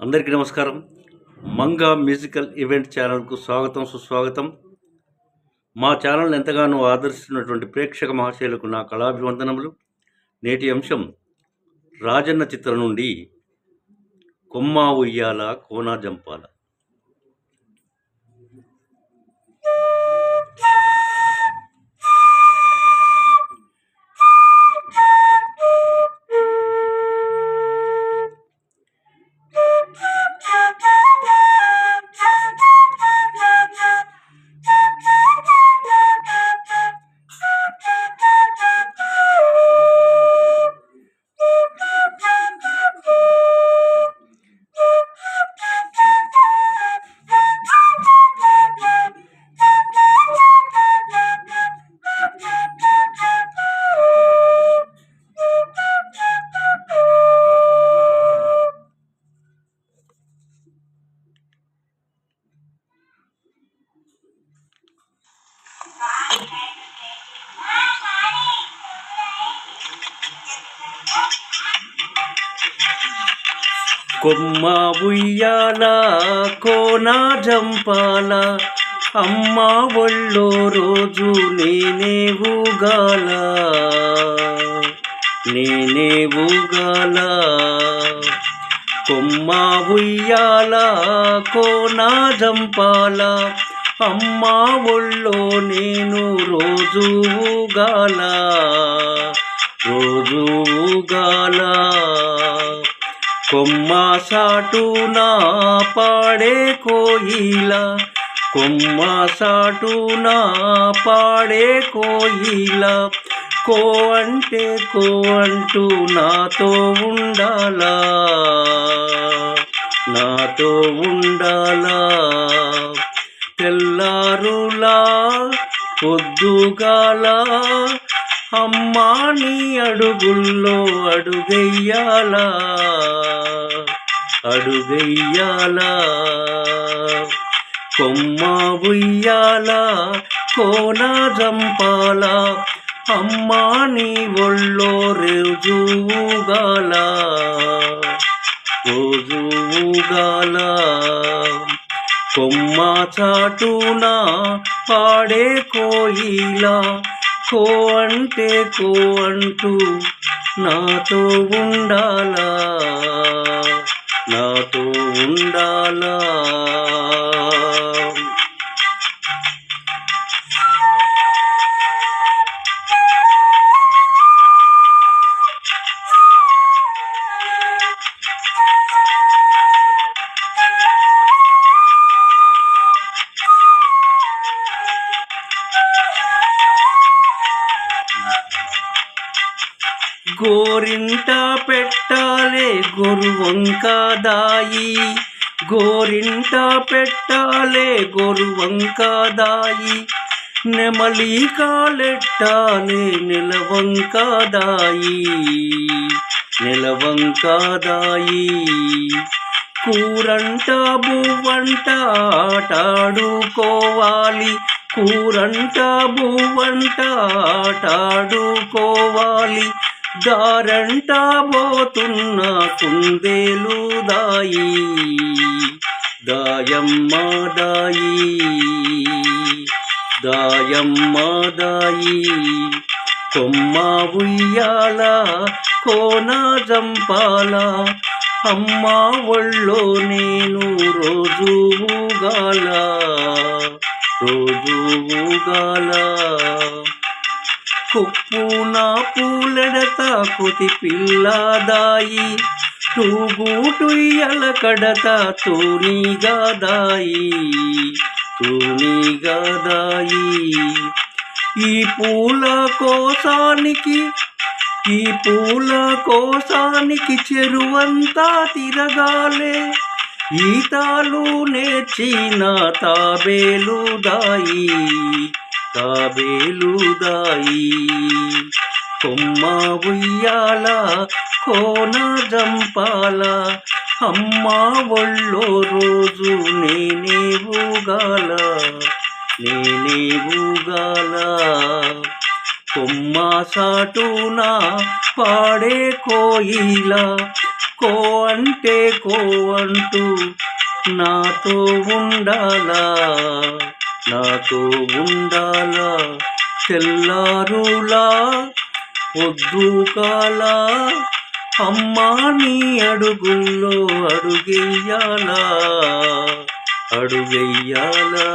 అందరికీ నమస్కారం. Manga musical event ఛానల్కు స్వాగతం సుస్వాగతం. మా ఛానల్ని ఎంతగానో ఆదరిస్తున్నటువంటి ప్రేక్షక మహాశయులకు నా కళాభివందనములు. నేటి అంశం రాజన్న చిత్రం నుండి కొమ్మా ఉయ్యాల కోనా జంపాల. కొమ్మ ఉయ్యాల కోనా జంపాల. అమ్మ ఒళ్ళో రోజు నేనే ఊగాల. నేనే ఊగాల. కొమ్మ ఉయ్యాల కోనా జంపాల. అమ్మ ఒళ్ళో నేను రోజు ఊగాల. రోజు ఊగాలా. కొమ్మ నా పాడే కోయిల కొమ్మ సాటునా పాడే కోయిల. కో అంటే కో అంటూ నాతో ఉండాలా నాతో ఉండాలా. తెల్లారులా పొద్దుగాలా అమ్మా నీ అడుగుల్లో అడుగెయ్యాలా? అడుగెయ్యాలా? కొమ్మ ఉయ్యాలా? కోన జంపాల? అమ్మా నీ ఒళ్ళో రోజు ఊగాల? రోజు ఊగాల? కొమ్మ చాటున పాడే కోయిలా? కో అంటే కో అంటూ నాతో ఉండా గోరింట పెట్టాలే గొరువంక దాయి గోరింట పెట్టాలే గొరువంక దాయి నెమలి కాలెట్టాలే నిలవంక దాయి నిలవంక దాయి కూరంట బువ్వంట ఆటాడుకోవాలి కూరంట బువ్వంట ఆటాడుకోవాలి దారంట పోతున్న కుందేలు దాయి దాయమ్మ దాయి దాయమ్మ దాయి. కొమ్మ ఉయ్యాల కోన జంపాల అమ్మ ఒళ్ళో నేను రోజు ఊగాల రోజు ఊగాల. కుప్పున పూలెడత కుతి పిల్లదాయి. తూగూటుయ్యల కడత తూనిగాదాయి తూనిగాదాయి ఈ పూల కోసానికి ఈ పూల కోసానికి చెరువంతా తిరగాలే. ఈతాలు నేర్చిన తాబేలు దాయి. తాబేలుదాయి కొమ్మ ఉయ్యాల కోన జంపాల. అమ్మ ఒళ్ళో రోజు నేనే ఊగాల నేనే ఊగాల. కొమ్మ సాటున పాడే కోయిల కో అంటే కో అంటూ నాతో ఉండాలా. నాతో ఉండాలా తెల్లారులా పొద్దు కాల అమ్మా నీ అడుగుల్లో అడుగెయ్యాలా అడుగెయ్యాలా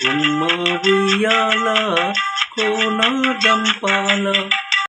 కుమ్మ ఉయ్యాలా కోనా దంపాల